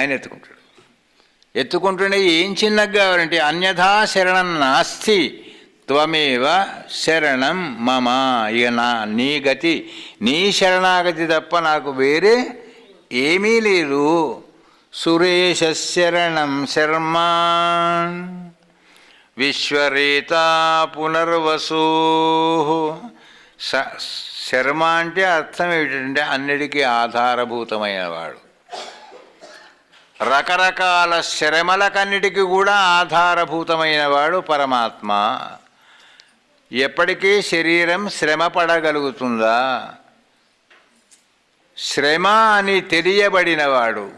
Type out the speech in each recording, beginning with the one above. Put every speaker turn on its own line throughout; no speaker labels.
ఆయన ఎత్తుకుంటాడు. ఎత్తుకుంటుండే ఏం చిన్నగా కావాలంటే అన్యథా శరణం నాస్తి త్వమేవ శరణం మమ. ఇక నా నీ గతి నీ శరణాగతి తప్ప నాకు వేరే ఏమీ లేదు. సురేశ శరణం శర్మ విశ్వరేత పునర్వసు స- శర్మ అంటే అర్థం ఏమిటంటే అన్నిటికీ ఆధారభూతమైనవాడు రకరకాల శ్రమలకన్నిటికీ కూడా ఆధారభూతమైన వాడు పరమాత్మ. ఎప్పటికీ శరీరం శ్రమ పడగలుగుతుందా శ్రమ అని తెలియబడినవాడు.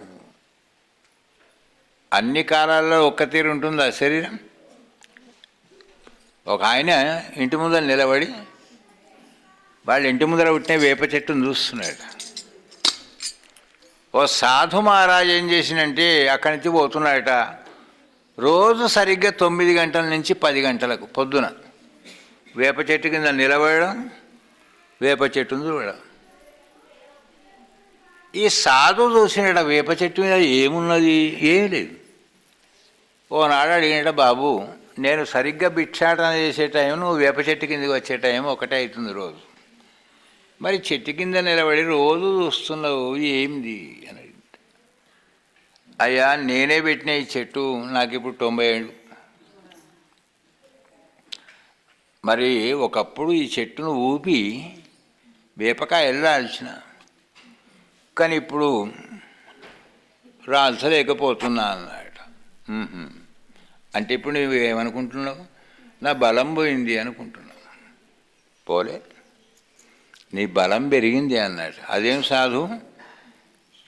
అన్ని కాలాల్లో ఒక్క తీరు ఉంటుందా శరీరం? ఒక ఆయన ఇంటి ముందర నిలబడి వాళ్ళ ఇంటి ముందర పుట్టిన వేప చెట్టును చూస్తున్నాడు. ఓ సాధు మహారాజు ఏం చేసినంటే అక్కడి నుంచి పోతున్నాడట. రోజు సరిగ్గా తొమ్మిది గంటల నుంచి పది గంటలకు పొద్దున. వేప చెట్టు కింద నిలబడడం వేప చెట్టును చూడడం. ఈ సాధు చూసినట వేప చెట్టు మీద ఏమున్నది? ఏమీ లేదు. ఓనాడు అడిగినట బాబు నేను సరిగ్గా భిక్షాటన చేసే టైం నువ్వు వేప చెట్టు కిందకి వచ్చే టైం ఒకటే అవుతుంది రోజు. మరి చెట్టు కింద నిలబడి రోజు చూస్తున్నావు ఏంది అని అడిగింది. అయ్యా నేనే పెట్టిన ఈ చెట్టు నాకు ఇప్పుడు తొంభై ఏళ్ళు. మరి ఒకప్పుడు ఈ చెట్టును ఊపి వేపకాయలు రాల్చిన. కానీ ఇప్పుడు రాల్చలేకపోతున్నా అన్నాడు అంటే ఇప్పుడు నువ్వు ఏమనుకుంటున్నావు నా బలం పోయింది అనుకుంటున్నావు. పోలే. నీ బలం పెరిగింది అన్నాడు. అదేం సాధు?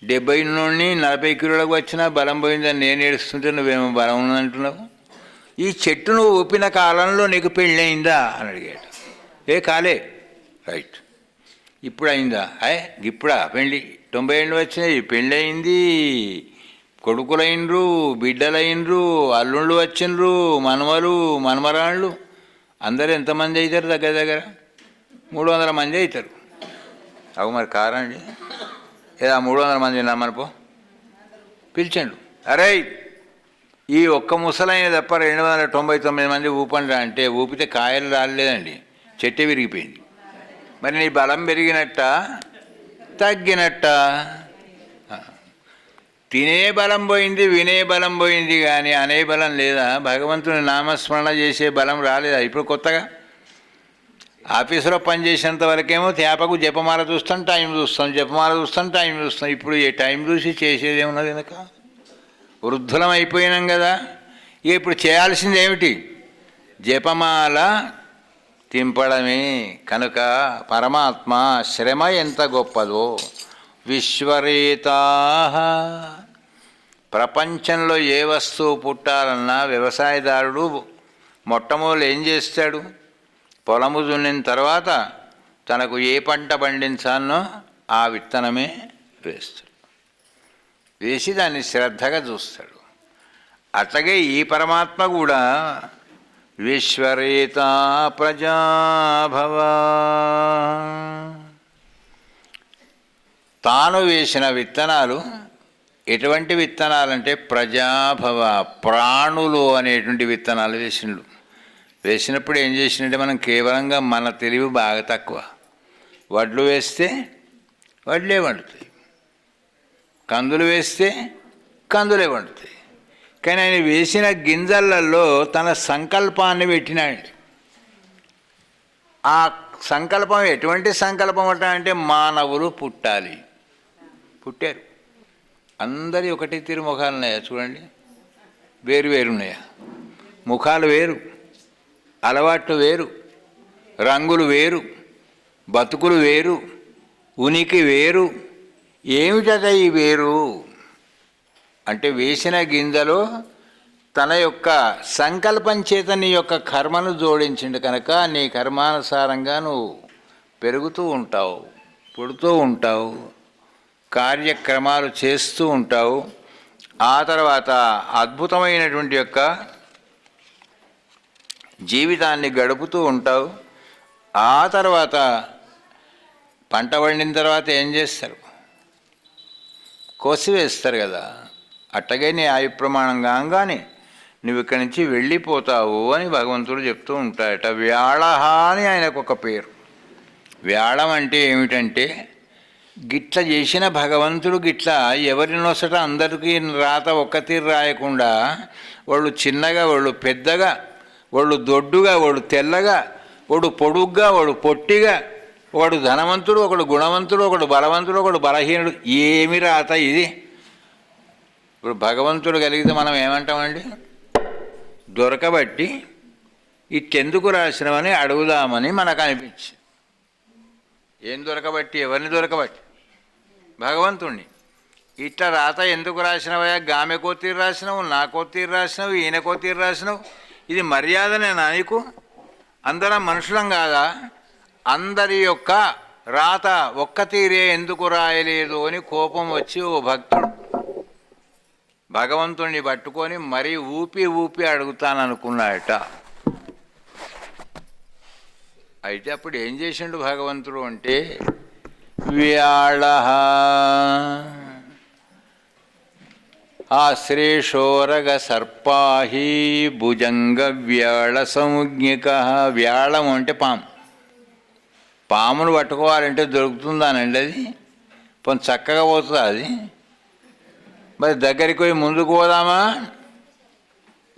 డెబ్బై నుండి నలభై కిలోలకు వచ్చినా బలం పోయిందని నేను ఏడుస్తుంటే నువ్వేమో బలం ఉందంటున్నావు ఈ చెట్టును ఊపిన కాలంలో నీకు పెళ్ళయిందా? అని అడిగాడు. ఏ కాలే. రైట్. ఇప్పుడు అయిందా అయ్ ఇప్పుడా? పెళ్ళి తొంభై ఏళ్ళు వచ్చినాయి. పెళ్ళయింది. కొడుకులైనరు బిడ్డలైనరు అల్లుళ్ళు వచ్చిండ్రు మనవలు మనమరాళ్ళు. అందరు ఎంతమంది అవుతారు దగ్గర దగ్గర? మూడు వందల మంది అవుతారు. అవు మరి కారండి ఏదా మూడు వందల మంది నమ్మనిపో పిలిచండు. అరే ఈ ఒక్క ముసలైన తప్ప రెండు వందల తొంభై తొమ్మిది మంది ఊపండి అంటే ఊపితే కాయలు రాలేదండి. చెట్టు విరిగిపోయింది. మరి నీ బలం పెరిగినట్ట? తగ్గినట్ట? తినే బలం పోయింది వినే బలం పోయింది కానీ అనే బలం లేదా? భగవంతుని నామస్మరణ చేసే బలం రాలేదా? ఇప్పుడు కొత్తగా? ఆఫీసులో పనిచేసేంత వరకేమో తేపకు జపమాల చూస్తాం టైం చూస్తాం జపమాల చూస్తాం టైం చూస్తాం. ఇప్పుడు ఏ టైం చూసి చేసేది ఏమున్నది వెనక వృద్ధులం అయిపోయినాం కదా. ఇక ఇప్పుడు చేయాల్సింది ఏమిటి? జపమాల తింపడమే. కనుక పరమాత్మ శ్రమ ఎంత గొప్పదో. విశ్వరేతా. ప్రపంచంలో ఏ వస్తువు పుట్టాలన్నా వ్యవసాయదారుడు మొట్టమొదలు ఏం చేస్తాడు? పొలము దున్నిన తర్వాత తనకు ఏ పంట పండించాలనో ఆ విత్తనమే వేస్తాడు. వేసి దాన్ని శ్రద్ధగా చూస్తాడు. అట్లాగే ఈ పరమాత్మ కూడా విశ్వరేత ప్రజాభవ. తాను వేసిన విత్తనాలు ఎటువంటి విత్తనాలంటే ప్రజాభవ ప్రాణులు అనేటువంటి విత్తనాలు వేసిండు వేసినప్పుడు ఏం చేసినట్టే మనం కేవలంగా మన తెలివి బాగా తక్కువ. వడ్లు వేస్తే వడ్లే వండుతాయి. కందులు వేస్తే కందులే వండుతాయి. కానీ ఆయన వేసిన గింజలలో తన సంకల్పాన్ని పెట్టినాడు ఆ సంకల్పం ఎటువంటి సంకల్పం అంటే మానవులు పుట్టాలి. పుట్టారు. అందరి ఒకటి తీరు ముఖాలు ఉన్నాయా చూడండి. వేరు వేరు ఉన్నాయా ముఖాలు వేరు. అలవాట్లు వేరు రంగులు వేరు బతుకులు వేరు ఉనికి వేరు ఏమిటట ఈ వేరు? అంటే వేసిన గింజలో తన యొక్క సంకల్పం చేత నీ యొక్క కర్మను జోడించిండు కనుక నీ కర్మానుసారంగా నువ్వు పెరుగుతూ ఉంటావు పుడుతూ ఉంటావు కార్యక్రమాలు చేస్తూ ఉంటావు. ఆ తర్వాత అద్భుతమైనటువంటి యొక్క జీవితాన్ని గడుపుతూ ఉంటావు. ఆ తర్వాత పంట పండిన తర్వాత ఏం చేస్తారు? కోసివేస్తారు కదా. అట్టగే నీ ఆయు ప్రమాణం కాగానే నువ్వు ఇక్కడి నుంచి వెళ్ళిపోతావు అని భగవంతుడు చెప్తూ ఉంటాడట. వ్యాళహ అని ఆయనకు ఒక పేరు. వ్యాళం అంటే ఏమిటంటే గిట్ల చేసిన భగవంతుడు గిట్ల ఎవరి నొసట అందరికీ రాత ఒక్కతీరు రాయకుండా వాళ్ళు చిన్నగా వాళ్ళు పెద్దగా వాడు దొడ్డుగా వాడు తెల్లగా వాడు పొడుగ్గా వాడు పొట్టిగా ఒకడు ధనవంతుడు ఒకడు గుణవంతుడు ఒకడు బలవంతుడు ఒకడు బలహీనుడు ఏమి రాత ఇది? ఇప్పుడు భగవంతుడు కలిగితే మనం ఏమంటామండి? దొరకబట్టి ఇట్టెందుకు రాసినవని అడుగుదామని మనకు అనిపించింది. ఏం దొరకబట్టి? ఎవరిని దొరకబట్టి? భగవంతుణ్ణి. ఇట్లా రాత ఎందుకు రాసినవయ్యా? గామె తీరు రాసినావు నాకో తీరు రాసినావు ఈయనకో తీరు రాసినావు. ఇది మర్యాదనేనా నీకు? అందరం మనుషులం కాదా? అందరి యొక్క రాత ఒక్క తీరే ఎందుకు రాయలేదు అని కోపం వచ్చి ఓ భక్తుడు భగవంతుణ్ణి పట్టుకొని మరీ ఊపి ఊపి అడుగుతాననుకున్నాడట. అయితే అప్పుడు ఏం చేసిండు భగవంతుడు అంటే వ్యాళ ఆశ్రేషోరగ సర్పాహి భుజంగ వ్యాళ సంజ్ఞిక వ్యాళం అంటే పాము. పామును పట్టుకోవాలంటే దొరుకుతుందానండి అది? కొంచెం చక్కగా పోతుంది అది? మరి దగ్గరికి పోయి ముందుకు పోదామా?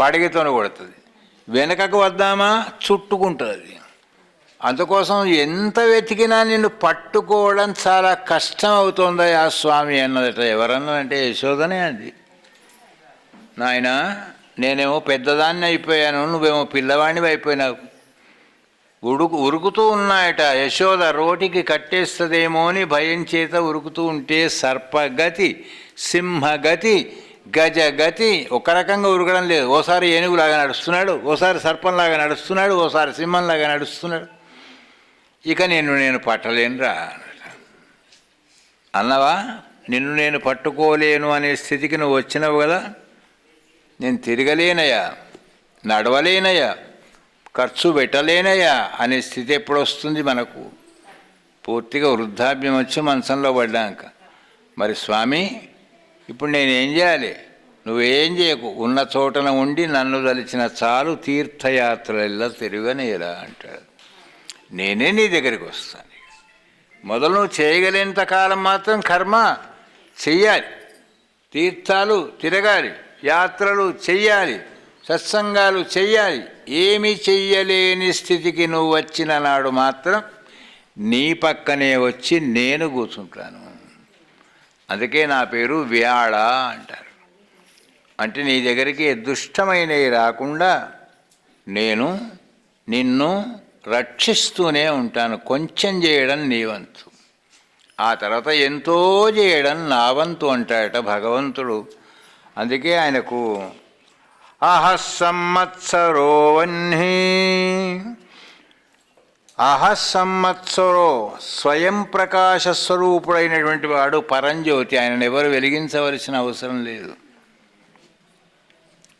పడగితోనే కొడుతుంది. వెనకకు వద్దామా? చుట్టుకుంటుంది. అందుకోసం ఎంత వెతికినా నిన్ను పట్టుకోవడం చాలా కష్టం అవుతుందా ఆ స్వామి అన్నదట ఎవరన్నా అంటే యశోదనే అది. నాయన నేనేమో పెద్దదాన్ని అయిపోయాను నువ్వేమో పిల్లవాడిని అయిపోయినావు. ఉడుకు ఉరుకుతూ ఉన్నాయట యశోద రోటికి కట్టేస్తుందేమో అని భయం చేత ఉరుకుతూ ఉంటే సర్పగతి సింహగతి గజగతి ఒక రకంగా ఉరకడం లేదు. ఓసారి ఏనుగులాగా నడుస్తున్నాడు ఓసారి సర్పంలాగా నడుస్తున్నాడు ఓసారి సింహంలాగా నడుస్తున్నాడు. ఇక నిన్ను నేను పట్టలేనురా అన్నవా? నిన్ను నేను పట్టుకోలేను అనే స్థితికి నువ్వు వచ్చినావు కదా? నేను తిరగలేనయా నడవలేనయ్యా ఖర్చు పెట్టలేనయా అనే స్థితి ఎప్పుడు వస్తుంది మనకు? పూర్తిగా వృద్ధాప్యం వచ్చి మంచంలో పడ్డాక. మరి స్వామి ఇప్పుడు నేనేం చేయాలి? నువ్వేం చేయకు? ఉన్న చోటన ఉండి నన్ను తలిచిన చాలు తీర్థయాత్రల్లో తిరగనేలా అంటాడు. నేనే నీ దగ్గరికి వస్తాను. మొదలు నువ్వు చేయగలేంత కాలం మాత్రం కర్మ చెయ్యాలి. తీర్థాలు తిరగాలి. యాత్రలు చెయ్యాలి సత్సంగాలు చెయ్యాలి. ఏమి చెయ్యలేని స్థితికి నువ్వు వచ్చిన నాడు మాత్రం నీ పక్కనే వచ్చి నేను కూర్చుంటాను. అందుకే నా పేరు వ్యాళ అంటారు. అంటే నీ దగ్గరికి దుష్టమైనవి రాకుండా నేను నిన్ను రక్షిస్తూనే ఉంటాను. కొంచెం చేయడం నీ వంతు. ఆ తర్వాత ఎంతో చేయడం నా వంతు అంటాడట భగవంతుడు. అందుకే ఆయనకు అహ సంవత్సరో అహ సంవత్సరో స్వయం ప్రకాశ స్వరూపుడైనటువంటి వాడు పరంజ్యోతి. ఆయనను ఎవరు వెలిగించవలసిన అవసరం లేదు.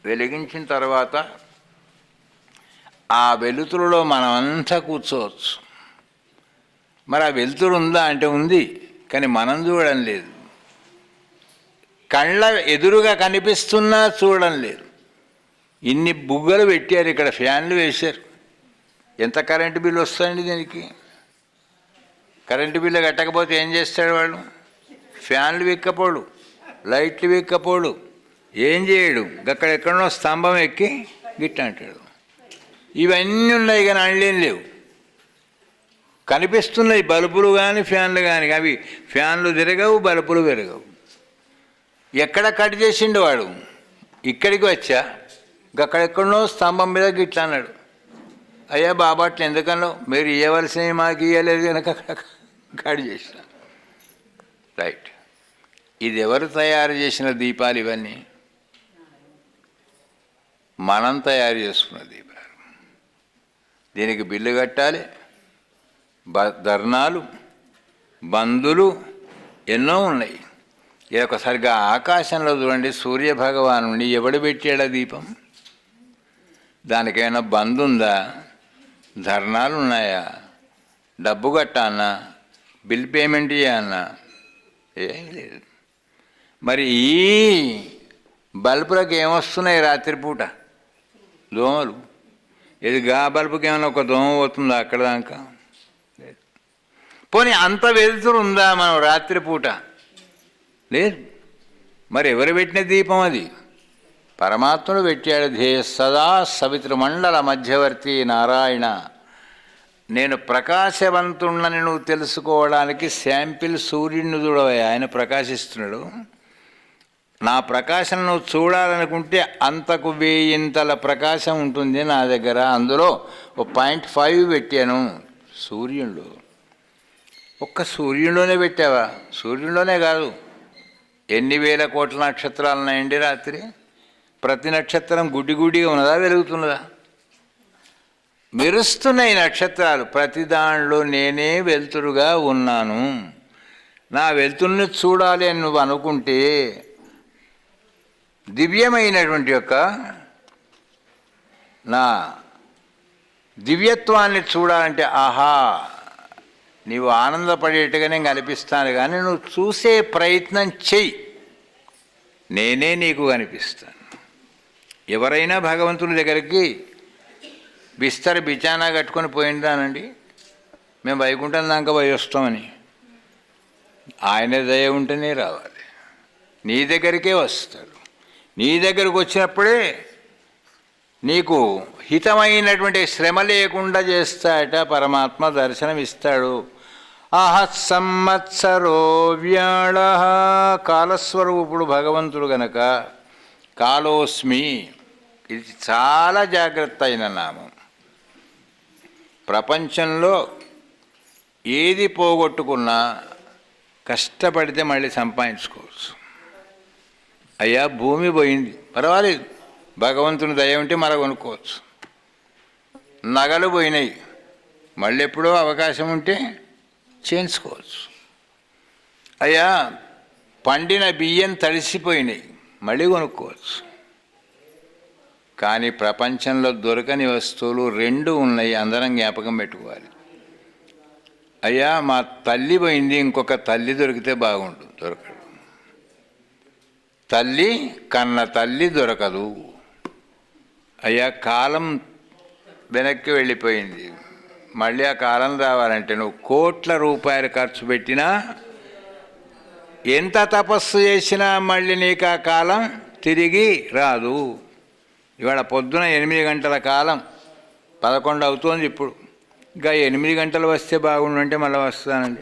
వెలిగించిన తర్వాత ఆ వెలుతురులో మనమంతా కూర్చోవచ్చు. మరి ఆ వెలుతురు ఉందా అంటే ఉంది కానీ మనం చూడడం లేదు. కళ్ళ ఎదురుగా కనిపిస్తున్నా చూడడం లేదు. ఇన్ని బుగ్గలు పెట్టారు ఇక్కడ ఫ్యాన్లు వేశారు. ఎంత కరెంటు బిల్లు వస్తుందండి దీనికి? కరెంటు బిల్లు కట్టకపోతే ఏం చేస్తాడు వాళ్ళు? ఫ్యాన్లు విక్కపోడు లైట్లు విక్కపోడు. ఏం చేయడు? అక్కడ ఎక్కడో స్తంభం ఎక్కి గిట్ట అంటాడు. ఇవన్నీ ఉన్నాయి కానీ అండ్లేం లేవు. కనిపిస్తున్నాయి బల్బులు కానీ ఫ్యాన్లు కానీ అవి ఫ్యాన్లు తిరగవు బల్బులు పెరగవు. ఎక్కడ కట్ చేసిండు వాడు? ఇక్కడికి వచ్చా? అక్కడెక్కడో స్తంభం మీద గిట్లా అన్నాడు. అయ్యా బాబాట్లు ఎందుకన్నా మీరు ఇవ్వవలసినవి మాకు ఇవ్వలేదు కనుక అక్కడ కట్ చేసిన. రైట్. ఇది ఎవరు తయారు చేసిన దీపాలు ఇవన్నీ? మనం తయారు చేసుకున్న దీపాలు. దీనికి బిల్లు కట్టాలి బ ధర్నాలు బందులు ఎన్నో ఉన్నాయి. ఇది ఒకసారిగా ఆకాశంలో చూడండి సూర్యభగవాను ఎవడు పెట్టాడా దీపం? దానికైనా బంద్ ఉందా ధర్నాలు ఉన్నాయా డబ్బు కట్టానా బిల్ పేమెంట్ చేయాలన్నా ఏం లేదు. మరి ఈ బల్బులకు ఏమొస్తున్నాయి రాత్రిపూట? దోమలు. ఇది గా బల్బుకి ఏమైనా ఒక దోమ పోతుందా అక్కడ దాకా? లేదు. పోనీ అంత వెలుతురు ఉందా మనం రాత్రిపూట? లేదు. మరి ఎవరు పెట్టిన దీపం అది? పరమాత్ముడు పెట్టాడు ధ్యేయ సదా సవితృమండల మధ్యవర్తి నారాయణ. నేను ప్రకాశవంతుణ్ణని నువ్వు తెలుసుకోవడానికి శాంపిల్ సూర్యుడిని చూడవే ఆయన ప్రకాశిస్తున్నాడు. నా ప్రకాశం నువ్వు చూడాలనుకుంటే అంతకు వేయింతల ప్రకాశం ఉంటుంది నా దగ్గర. అందులో ఒక పాయింట్ ఫైవ్ పెట్టాను సూర్యుడు ఒక్క సూర్యుడిలోనే పెట్టావా? సూర్యుడిలోనే కాదు. ఎన్ని వేల కోట్ల నక్షత్రాలు ఉన్నాయండి రాత్రి? ప్రతి నక్షత్రం గుడిగుడిగా ఉన్నదా వెలుగుతున్నదా? మెరుస్తున్నాయి నక్షత్రాలు. ప్రతి దానిలో నేనే వెలుతురుగా ఉన్నాను. నా వెలుతురుని చూడాలి అని నువ్వు అనుకుంటే దివ్యమైనటువంటి యొక్క నా దివ్యత్వాన్ని చూడాలంటే ఆహా నీవు ఆనందపడేట్టుగా నేను కనిపిస్తాను కానీ నువ్వు చూసే ప్రయత్నం చెయ్యి. నేనే నీకు కనిపిస్తాను ఎవరైనా భగవంతుని దగ్గరికి బిస్తర బిచానా కట్టుకొని పోయిండానండి. మేము వైకుంఠం దాకా పోయి వస్తామని. ఆయన దయ ఉంటేనే రావాలి. నీ దగ్గరికే వస్తాడు. నీ దగ్గరకు వచ్చినప్పుడే నీకు హితమైనటువంటి శ్రమ లేకుండా చేస్తాట పరమాత్మ దర్శనం ఇస్తాడు ఆహ సంవత్సరో వ్యాళ. కాలస్వరూపుడు భగవంతుడు గనక కాలోస్మి. ఇది చాలా జాగ్రత్త అయిన నామం. ప్రపంచంలో ఏది పోగొట్టుకున్నా కష్టపడితే మళ్ళీ సంపాదించుకోవచ్చు. అయ్యా భూమి పోయింది. పర్వాలేదు. భగవంతుని దయ ఉంటే మర కొనుక్కోవచ్చు. నగలు పోయినాయి. మళ్ళీ ఎప్పుడో అవకాశం ఉంటే చేయించుకోవచ్చు. అయ్యా పండిన బియ్యం తడిసిపోయినాయి మళ్ళీ కొనుక్కోవచ్చు. కానీ ప్రపంచంలో దొరకని వస్తువులు రెండు ఉన్నాయి అందరం జ్ఞాపకం పెట్టుకోవాలి. అయ్యా మా తల్లి పోయింది ఇంకొక తల్లి దొరికితే బాగుండు దొరకదు. తల్లి కన్న తల్లి దొరకదు. అయ్యా కాలం వెనక్కి వెళ్ళిపోయింది. మళ్ళీ ఆ కాలం రావాలంటే నువ్వు కోట్ల రూపాయలు ఖర్చు పెట్టినా ఎంత తపస్సు చేసినా మళ్ళీ నీకు ఆ కాలం తిరిగి రాదు. ఇవాళ పొద్దున ఎనిమిది గంటల కాలం. పదకొండు అవుతోంది ఇప్పుడు. ఇంకా ఎనిమిది గంటలు వస్తే బాగుండంటే మళ్ళీ వస్తానండి.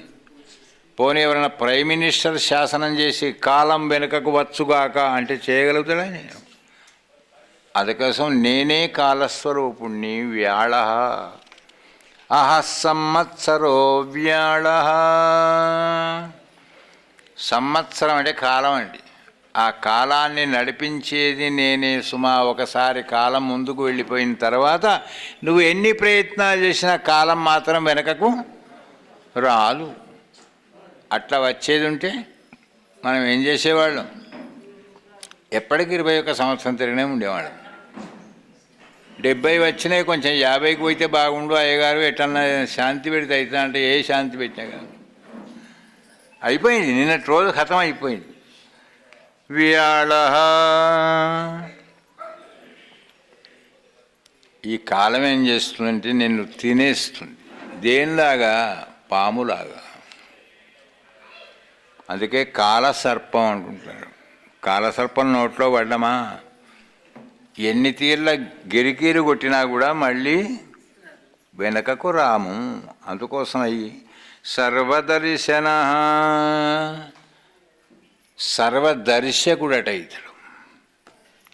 పోనీ ఎవరైనా ప్రైమ్ మినిస్టర్ శాసనం చేసి కాలం వెనుకకు వచ్చుగాక అంటే చేయగలుగుతాడా నేను? అందుకోసం నేనే కాలస్వరూపుణ్ణి వ్యాళ అహ సంవత్సరో వ్యాళ. సంవత్సరం అంటే కాలం అండి. ఆ కాలాన్ని నడిపించేది నేనే సుమా ఒకసారి కాలం ముందుకు వెళ్ళిపోయిన తర్వాత నువ్వు ఎన్ని ప్రయత్నాలు చేసినా కాలం మాత్రం వెనకకు రాదు. అట్లా వచ్చేది ఉంటే మనం ఏం చేసేవాళ్ళం? ఎప్పటికి ఇరవై ఒక్క సంవత్సరం తిరిగినే ఉండేవాళ్ళం. డెబ్బై వచ్చినాయి కొంచెం యాభైకి పోయితే బాగుండు అయ్యగారు ఎట్లన్నా శాంతి పెడితే అవుతా అంటే ఏ శాంతి పెట్టినా కానీ. అయిపోయింది నిన్నటి రోజు ఖతం అయిపోయింది. వ్యాళ ఈ కాలం ఏం చేస్తుందంటే నిన్ను తినేస్తుంది. దేనిలాగా? పాములాగా. అందుకే కాలసర్పం అంటుంటారు. కాలసర్పం నోట్లో పడ్డమా? ఎన్ని తీర్ల గిరికీరు కొట్టినా కూడా మళ్ళీ వెనకకు రాము. అందుకోసం అయ్యి సర్వదర్శన సర్వదర్శకుడట ఇతడు.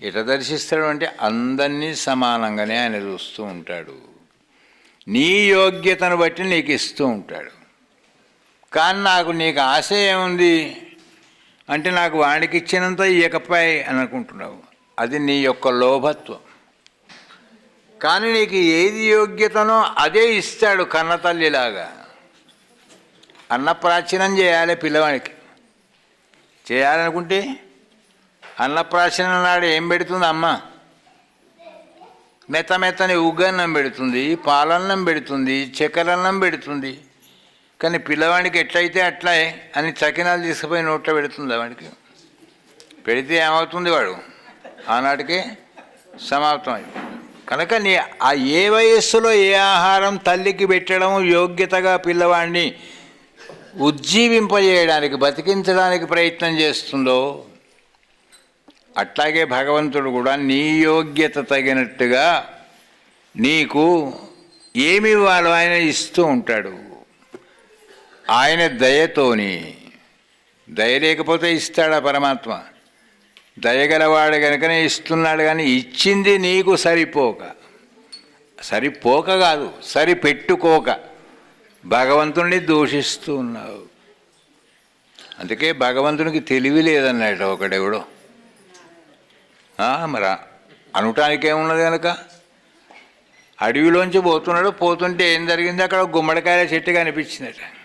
ఇట దర్శిస్తాడు అంటే అందరినీ సమానంగానే ఆయన చూస్తూ ఉంటాడు. నీ యోగ్యతను బట్టి నీకు ఇస్తూ ఉంటాడు. కానీ నాకు నీకు ఆశ ఏముంది? అంటే నాకు వాడికి ఇచ్చినంత ఇయ్యకపాయి అని అనుకుంటున్నావు. అది నీ యొక్క లోభత్వం. కానీ నీకు ఏది యోగ్యతనో అదే ఇస్తాడు కన్నతల్లిలాగా. అన్నప్రాచీనం చేయాలి పిల్లవానికి. చేయాలనుకుంటే అన్నప్రాచీనం నాడు ఏం పెడుతుంది అమ్మ? మెత్త మెత్తని ఉగ్గన్నం పెడుతుంది పాలన్నం పెడుతుంది చక్కెరన్నం పెడుతుంది. కానీ పిల్లవాడికి ఎట్లయితే అట్లా అని చకినాలు తీసుకుపోయి నోట్లో పెడుతుంది వాడికి. పెడితే ఏమవుతుంది వాడు? ఆనాటికి సమాప్తమైంది. కనుక నీ ఆ ఏ వయస్సులో ఏ ఆహారం తల్లికి పెట్టడం యోగ్యతగా పిల్లవాడిని ఉజ్జీవింపజేయడానికి బతికించడానికి ప్రయత్నం చేస్తుందో అట్లాగే భగవంతుడు కూడా నీ యోగ్యత తగినట్టుగా నీకు ఏమి ఇవ్వాలో ఆయన ఇస్తూ ఉంటాడు. ఆయన దయతోని దయ లేకపోతే ఇస్తాడా పరమాత్మ? దయగలవాడు కనుకనే ఇస్తున్నాడు కానీ ఇచ్చింది నీకు సరిపోక. సరిపోక కాదు సరిపెట్టుకోక. భగవంతుణ్ణి దూషిస్తూ ఉన్నావు. అందుకే భగవంతునికి తెలివి లేదన్నాడు ఒకడెవడో. మరి అనటానికి ఏమున్నది కనుక అడవిలోంచి పోతున్నాడు పోతుంటే ఏం జరిగింది? అక్కడ గుమ్మడికాయల చెట్టు కనిపించిందట.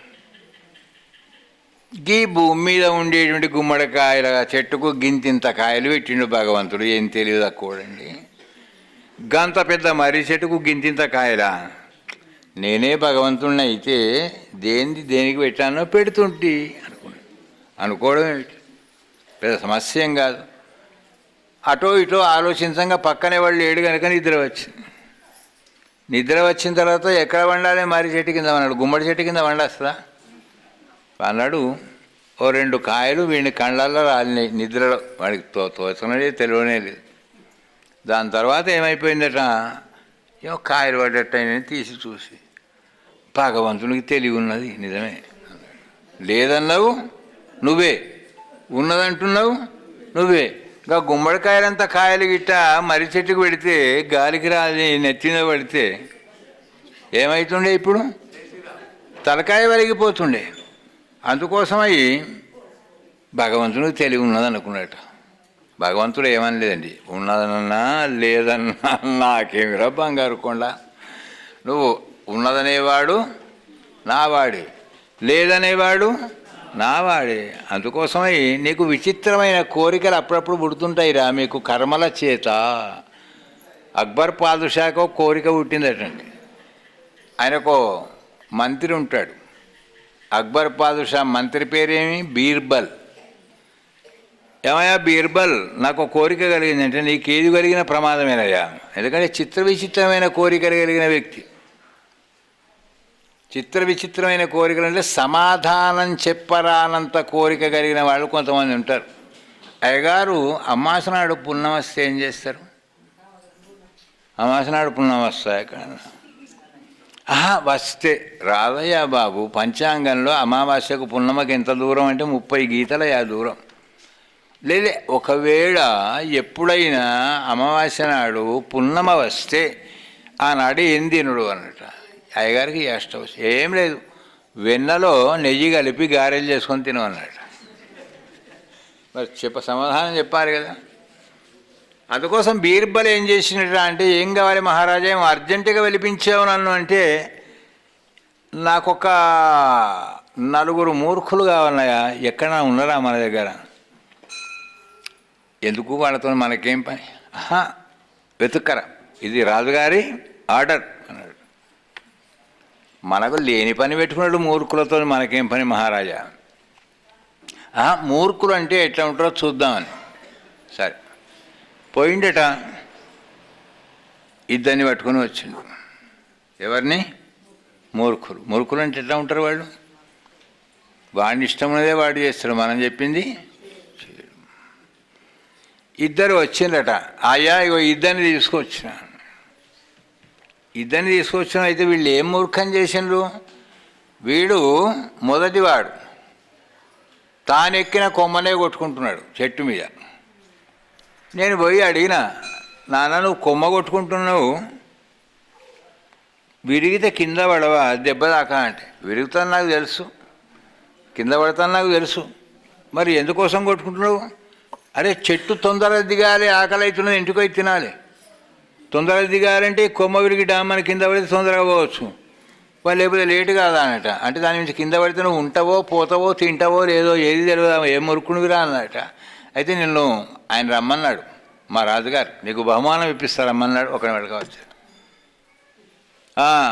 గీ భూమి మీద ఉండేటువంటి గుమ్మడికాయల చెట్టుకు గింతింత కాయలు పెట్టిండు భగవంతుడు. ఏం తెలియదు తక్కువడండి గంత పెద్ద మర్రి చెట్టుకు గింతింత కాయలా. నేనే భగవంతుడిని అయితే దేనిది దేనికి పెట్టానో పెడుతుంటి అనుకున్నాను అనుకోవడం ఏమిటి పెద్ద సమస్య ఏం కాదు. అటో ఇటో ఆలోచించంగా పక్కనే వాళ్ళు ఏడు కనుక నిద్ర వచ్చింది. నిద్ర వచ్చిన తర్వాత ఎక్కడ వండాలి? మర్రి చెట్టు కింద వండాలి. గుమ్మడి చెట్టు కింద వండేస్తుందా? అన్నాడు ఓ రెండు కాయలు వీడిని కళ్ళల్లో రాలినాయి నిద్రలో. వాడికి తో తోచనలే తెలియనే లేదు. దాని తర్వాత ఏమైపోయిందట? ఏమో కాయలు పడ్డట్టయినని తీసి చూసి. భగవంతునికి తెలివి ఉన్నది నిజమే. లేదన్నావు నువ్వే. ఉన్నదంటున్నావు నువ్వే. ఇంకా గుమ్మడికాయలంతా కాయలు గిట్ట మర్రి చెట్టుకు పెడితే గాలికి రాలి నెత్తిన పడితే ఏమవుతుండే ఇప్పుడు? తలకాయ వెలిగిపోతుండే. అందుకోసమై భగవంతునికి తెలివి ఉన్నది అనుకున్నట భగవంతుడు ఏమనలేదండి ఉన్నదన్నా లేదన్నా నాకేమిరా బంగారు కొండ? నువ్వు ఉన్నదనేవాడు నావాడే లేదనేవాడు నావాడే. అందుకోసమై నీకు విచిత్రమైన కోరికలు అప్పుడప్పుడు పుడుతుంటాయిరా మీకు కర్మల చేత. అక్బర్ పాదుషాకు కోరిక పుట్టిందటండి. ఆయనకు మంత్రి ఉంటాడు. అక్బర్ పాదుషా మంత్రి పేరేమి? బీర్బల్. ఏమయ్యా బీర్బల్? నాకు కోరిక కోరిక కలిగిందంటే నీకు ఏది కలిగిన ప్రమాదమేనయ్యా. ఎందుకంటే చిత్ర విచిత్రమైన కోరికలు కలిగిన వ్యక్తి. చిత్ర విచిత్రమైన కోరికలు అంటే సమాధానం చెప్పరానంత కోరిక కలిగిన వాళ్ళు కొంతమంది ఉంటారు. అయ్యగారు అమ్మాసనాడు పున్నమస్తే ఏం చేస్తారు? అమాసనాడు పున్నమస్తా ఎక్కడ ఆహా వస్తే. రాదయ్యా బాబు పంచాంగంలో అమావాస్యకు పున్నమకి ఎంత దూరం అంటే ముప్పై గీతలయ్యా దూరం. లేదే ఒకవేళ ఎప్పుడైనా అమావాస్య నాడు పున్నమ వస్తే ఆనాడు ఏం తినుడు అన్నట. అయ్యగారికి ఇష్టం ఏం లేదు. వెన్నలో నెయ్యి కలిపి గారెలు చేసుకొని తిను మరి చెప్ప సమాధానం చెప్పారు కదా. అందుకోసం బీర్బల్ ఏం చేసినట్టు అంటే ఏం కావాలి మహారాజా? ఏం అర్జెంటుగా వెలిపించావు నన్ను? అంటే నాకొక నలుగురు మూర్ఖులు కావాలన్నాయా ఎక్కడ ఉన్నారా మన దగ్గర? ఎందుకు? వాళ్ళతో మనకేం పని? ఆహా వెతుక్కరా. ఇది రాజుగారి ఆర్డర్. అన్నాడు. మనకు లేని పని పెట్టుకున్నాడు మూర్ఖులతో మనకేం పని మహారాజా? ఆహా, మూర్ఖులు అంటే ఎట్లా ఉంటారో చూద్దామని. సరే. పోయిండట. ఇద్దరిని పట్టుకొని వచ్చిండు. ఎవరిని? మూర్ఖులు. మూర్ఖులు అంటే ఎట్లా ఉంటారు వాళ్ళు? వాడిని ఇష్టం ఉన్నదే వాడు చేస్తారు మనం చెప్పింది ఇద్దరు వచ్చిండట. ఆయా ఇగో ఇద్దరిని తీసుకొచ్చిన. ఇద్దరిని తీసుకొచ్చిన అయితే వీళ్ళు ఏం మూర్ఖం చేసిండ్రు? వీడు మొదటివాడు. తానెక్కిన కొమ్మనే కొట్టుకుంటున్నాడు చెట్టు మీద. నేను పోయి అడిగిన నాన్న నువ్వు కొమ్మ కొట్టుకుంటున్నావు. విరిగితే కింద పడవా? దెబ్బ దాకా అంటే. విరుగుతాను నాకు తెలుసు. కింద పడతాను నాకు తెలుసు. మరి ఎందుకోసం కొట్టుకుంటున్నావు? అరే చెట్టు తొందరగా దిగాలి ఆకలి అవుతున్నది ఇంటికి పోయి తినాలి. తొందరగా దిగాలంటే కొమ్మ విరిగి డామ్మని కింద పడితే తొందరగా పోవచ్చు. వాళ్ళు లేకపోతే లేటు కాదా అనట అంటే దాని నుంచి కింద పడితే నువ్వు ఉంటావో పోతావో తింటావో లేదో ఏది తెలియదా ఏం మురుక్కునివిరా అన్నట. అయితే నిన్ను ఆయన రమ్మన్నాడు. మా రాజుగారు నీకు బహుమానం ఇప్పిస్తారమ్మన్నాడు రమ్మన్నాడు. ఒకని వెళ్ళక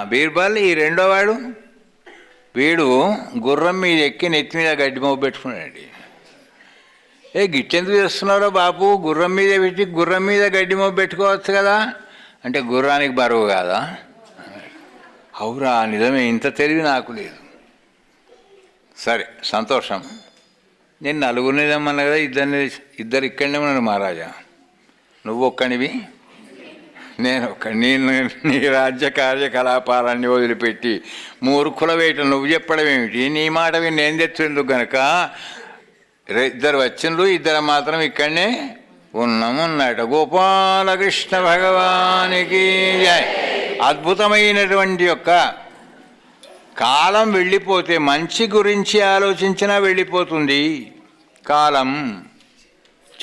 బీర్బల్ ఈ రెండో వాడు వీడు గుర్రం మీద ఎక్కి నెత్తి మీద గడ్డి మవ్వు పెట్టుకున్నాడు ఏ గిట్టెందుకు చేస్తున్నారో బాపు గుర్రం మీద పెట్టి గుర్రం మీద గడ్డి మొవ్వు పెట్టుకోవచ్చు కదా? అంటే గుర్రానికి బరువు కాదా? అవురా నిజమే ఇంత తెలివి నాకు లేదు. సరే సంతోషం. నేను నలుగురిని రమ్మన్నా కదా ఇద్దరిని ఇద్దరు ఇక్కడనే ఉన్నారు మహారాజా. నువ్వు ఒక్కనివి నేను ఒక్క నేను నీ రాజ్య కార్యకలాపాలన్నీ వదిలిపెట్టి మూర్ఖుల వేయటం నువ్వు చెప్పడం ఏమిటి? నీ మాట విని నేను తెచ్చిండు కనుక రే- ఇద్దరు వచ్చిండ్రు ఇద్దరు మాత్రం ఇక్కడనే ఉన్నామున్నట గోపాలకృష్ణ భగవానికి అద్భుతమైనటువంటి యొక్క కాలం వెళ్ళిపోతే మంచి గురించి ఆలోచించినా వెళ్ళిపోతుంది. కాలం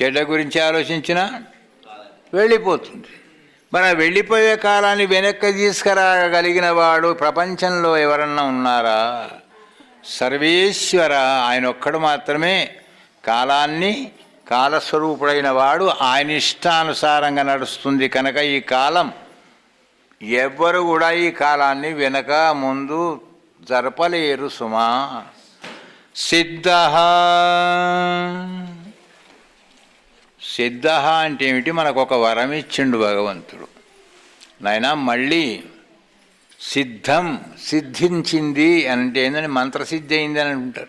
చెడ్డ గురించి ఆలోచించినా వెళ్ళిపోతుంది. మన వెళ్ళిపోయే కాలాన్ని వెనక్కి తీసుకురాగలిగిన వాడు ప్రపంచంలో ఎవరన్నా ఉన్నారా? సర్వేశ్వర ఆయన ఒక్కడు మాత్రమే. కాలాన్ని కాలస్వరూపుడైన వాడు ఆయన ఇష్టానుసారంగా నడుస్తుంది కనుక ఈ కాలం ఎవ్వరు కూడా ఈ కాలాన్ని వెనక ముందు జరపలేరు సుమా. సిద్ధ. సిద్ధ అంటే ఏమిటి? మనకు ఒక వరం ఇచ్చిండు భగవంతుడు. నాయన మళ్ళీ సిద్ధం సిద్ధించింది అని అంటే ఏంటంటే మంత్రసిద్ధి అయింది అని అంటుంటారు.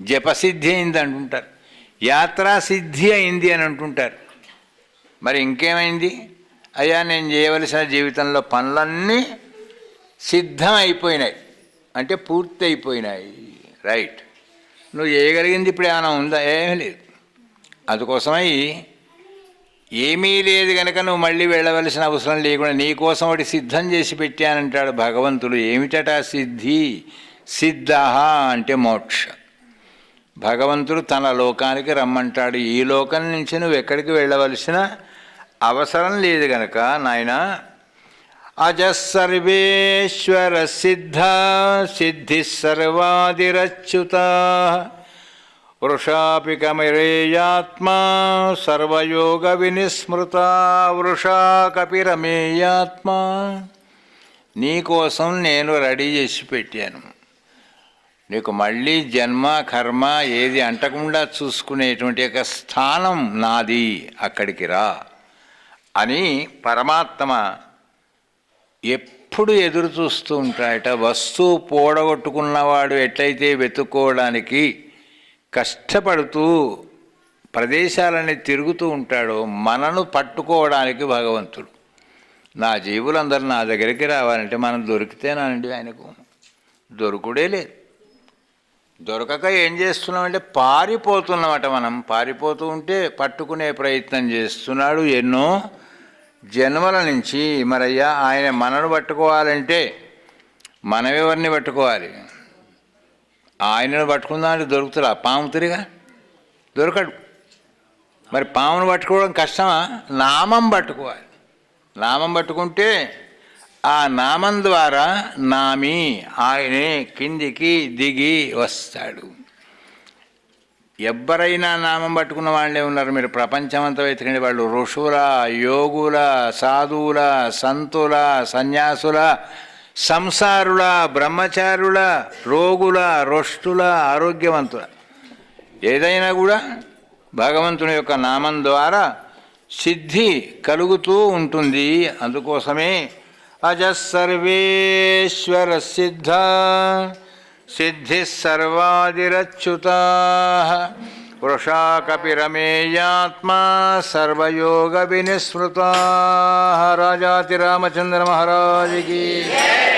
జపసిద్ధి అయింది అంటుంటారు. యాత్రా సిద్ధి అయింది అని అంటుంటారు. మరి ఇంకేమైంది? అయ్యా నేను చేయవలసిన జీవితంలో పనులన్నీ సిద్ధం అయిపోయినాయి. అంటే పూర్తి అయిపోయినాయి రైట్. నువ్వు చేయగలిగింది ఇప్పుడు ఏమైనా ఉందా? ఏమీ లేదు. అందుకోసమై ఏమీ లేదు కనుక నువ్వు మళ్ళీ వెళ్ళవలసిన అవసరం లేకుండా నీకోసం ఒకటి సిద్ధం చేసి పెట్టానంటాడు భగవంతుడు. ఏమిటట సిద్ధి? సిద్ధ అంటే మోక్ష. భగవంతుడు తన లోకానికి రమ్మంటాడు. ఈ లోకం నుంచి నువ్వు ఎక్కడికి వెళ్ళవలసిన అవసరం లేదు గనక నాయన. అజ సిద్ధ సిద్ధి సర్వాదిరచ్యుత. వృషాపి కమిరేయాత్మా సర్వయోగ వినిస్మృత. వృషా కపిరమేయాత్మా నీకోసం నేను రెడీ చేసి పెట్టాను. నీకు మళ్ళీ జన్మ కర్మ ఏది అంటకుండా చూసుకునేటువంటి ఒక స్థానం నాది అక్కడికి రా అని పరమాత్మ ఎప్పుడు ఎదురు చూస్తూ ఉంటాయట. వస్తువు పోడగొట్టుకున్నవాడు ఎట్లయితే వెతుక్కోవడానికి కష్టపడుతూ ప్రదేశాలని తిరుగుతూ ఉంటాడో మనను పట్టుకోవడానికి భగవంతుడు. నా జీవులందరూ నా దగ్గరికి రావాలంటే మనం దొరికితేనండి ఆయనకు. దొరుకుడే లేదు. దొరకక ఏం చేస్తున్నామంటే పారిపోతున్నామట మనం. పారిపోతూ ఉంటే పట్టుకునే ప్రయత్నం చేస్తున్నాడు ఎన్నో జన్మల నుంచి మరయ్యా ఆయన మనను పట్టుకోవాలంటే మనం ఎవరిని పట్టుకోవాలి? ఆయనను పట్టుకుందామంటే దొరుకుతురా పాము తిరిగా? దొరకడు. మరి పామును పట్టుకోవడం కష్టమా? నామం పట్టుకోవాలి. నామం పట్టుకుంటే ఆ నామం ద్వారా నామి ఆయనే కిందికి దిగి వస్తాడు. ఎవ్వరైనా నామం పట్టుకున్న వాళ్ళే ఉన్నారు. మీరు ప్రపంచమంతా వెతకండి. వాళ్ళు ఋషుల యోగుల సాధువుల సంతుల సన్యాసుల సంసారుల బ్రహ్మచారుల రోగుల రొష్టుల ఆరోగ్యవంతుల. ఏదైనా కూడా భగవంతుని యొక్క నామం ద్వారా సిద్ధి కలుగుతూ ఉంటుంది. అందుకోసమే అజ సర్వేశ్వర సిద్ధ
सिद्धि सर्वादिच्युता पुरुषा कपिरमेयात्मा सर्वयोग विनिस्मृता राजाति महाराज की